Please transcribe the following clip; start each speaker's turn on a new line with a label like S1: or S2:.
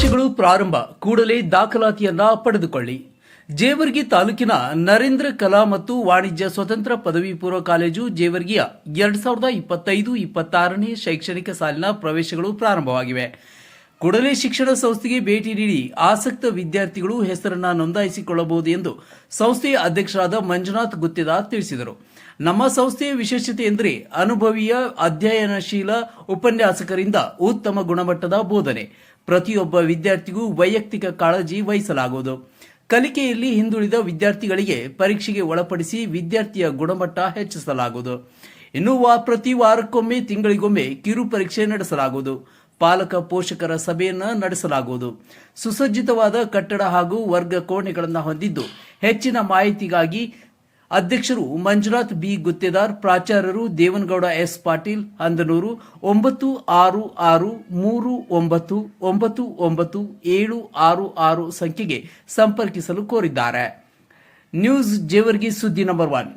S1: ಪ್ರವೇಶಗಳು ಪ್ರಾರಂಭ, ಕೂಡಲೇ ದಾಖಲಾತಿಯನ್ನ ಪಡೆದುಕೊಳ್ಳಿ. ಜೇವರ್ಗಿ ತಾಲೂಕಿನ ನರೇಂದ್ರ ಕಲಾ ಮತ್ತು ವಾಣಿಜ್ಯ ಸ್ವತಂತ್ರ ಪದವಿ ಪೂರ್ವ ಕಾಲೇಜು ಜೇವರ್ಗಿಯ ಎರಡ್ ಸಾವಿರದ ಇಪ್ಪತ್ತೈದು ಇಪ್ಪತ್ತಾರನೇ ಶೈಕ್ಷಣಿಕ ಸಾಲಿನ ಪ್ರವೇಶಗಳು ಪ್ರಾರಂಭವಾಗಿವೆ. ಕೂಡಲೇ ಶಿಕ್ಷಣ ಸಂಸ್ಥೆಗೆ ಭೇಟಿ ನೀಡಿ ಆಸಕ್ತ ವಿದ್ಯಾರ್ಥಿಗಳು ಹೆಸರನ್ನ ನೋಂದಾಯಿಸಿಕೊಳ್ಳಬಹುದು ಎಂದು ಸಂಸ್ಥೆಯ ಅಧ್ಯಕ್ಷರಾದ ಮಂಜುನಾಥ್ ಗುತ್ತೇದಾರ್ ತಿಳಿಸಿದರು. ನಮ್ಮ ಸಂಸ್ಥೆಯ ವಿಶೇಷತೆ ಎಂದರೆ ಅನುಭವಿಯ ಅಧ್ಯಯನಶೀಲ ಉಪನ್ಯಾಸಕರಿಂದ ಉತ್ತಮ ಗುಣಮಟ್ಟದ ಬೋಧನೆ. ಪ್ರತಿಯೊಬ್ಬ ವಿದ್ಯಾರ್ಥಿಗೂ ವೈಯಕ್ತಿಕ ಕಾಳಜಿ ವಹಿಸಲಾಗುವುದು. ಕಲಿಕೆಯಲ್ಲಿ ಹಿಂದುಳಿದ ವಿದ್ಯಾರ್ಥಿಗಳಿಗೆ ಪರೀಕ್ಷೆಗೆ ಒಳಪಡಿಸಿ ವಿದ್ಯಾರ್ಥಿಯ ಗುಣಮಟ್ಟ ಹೆಚ್ಚಿಸಲಾಗುವುದು. ಇನ್ನು ಪ್ರತಿ ವಾರಕ್ಕೊಮ್ಮೆ ತಿಂಗಳಿಗೊಮ್ಮೆ ಕಿರು ಪರೀಕ್ಷೆ ನಡೆಸಲಾಗುವುದು. ಪಾಲಕ ಪೋಷಕರ ಸಭೆಯನ್ನು ನಡೆಸಲಾಗುವುದು. ಸುಸಜ್ಜಿತವಾದ ಕಟ್ಟಡ ಹಾಗೂ ವರ್ಗ ಕೋಣೆಗಳನ್ನು ಹೊಂದಿದ್ದು ಹೆಚ್ಚಿನ ಮಾಹಿತಿಗಾಗಿ ಅಧ್ಯಕ್ಷರು ಮಂಜುನಾಥ್ ಬಿ. ಗುತ್ತೇದಾರ್, ಪ್ರಾಚಾರ್ಯರು ದೇವನಗೌಡ ಎಸ್. ಪಾಟೀಲ್ ಅಂದನೂರು ಒಂಬತ್ತು ಆರು ಆರು ಮೂರು ಒಂಬತ್ತು ಒಂಬತ್ತು ಒಂಬತ್ತು ಏಳು ಆರು ಆರು ಸಂಖ್ಯೆಗೆ ಸಂಪರ್ಕಿಸಲು ಕೋರಿದ್ದಾರೆ. ನ್ಯೂಸ್ ಜೇವರ್ಗಿ ಸುದ್ದಿ ನಂಬರ್ ಒನ್.